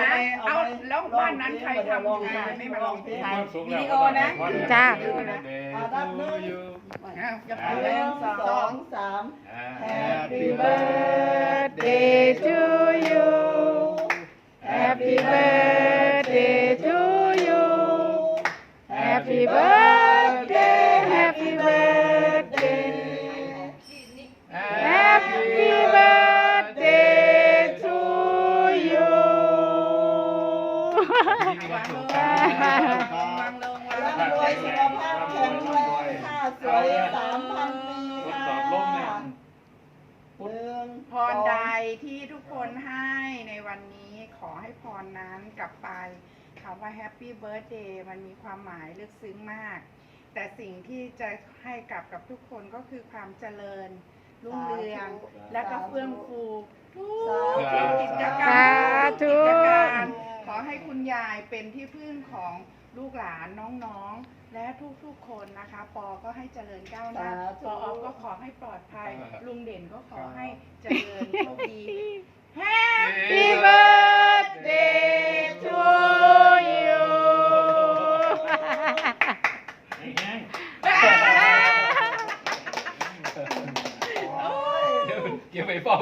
นะ เอาแล้วบ้านนั้นใครทำอยู่ทำไมไม่มาลองเพลงถ่ายวิดีโอนะ จ้าอ่านับหนึ่งเอาจะหทำเลยนึ่งสองสาม Happy birthday to you Happy birthday to you Happy birthday วางลงวางลงร่ำรวยสุขภาพแข็งแรงค่าสวยสามพันปีค่ะหนึ่งพรใดที่ทุกคนให้ในวันนี้ขอให้พรนั้นกลับไปคำว่า Happy Birthday มันมีความหมายลึกซึ้งมาก แต่สิ่งที่จะให้กลับกับทุกคนก็คือความเจริญรุ่งเรือง และก็เฟื่องฟูทุก ให้คุณยายเป็นที่พึ่งของลูกหลานน้องๆ และทุกๆคนนะคะ ปอก็ให้เจริญก้าวหน้าปอออก็ขอให้ปลอดภัย ลุงเด่นก็ขอให้เจริญโชคดี Happy birthday to you เก็บไปฟ้อ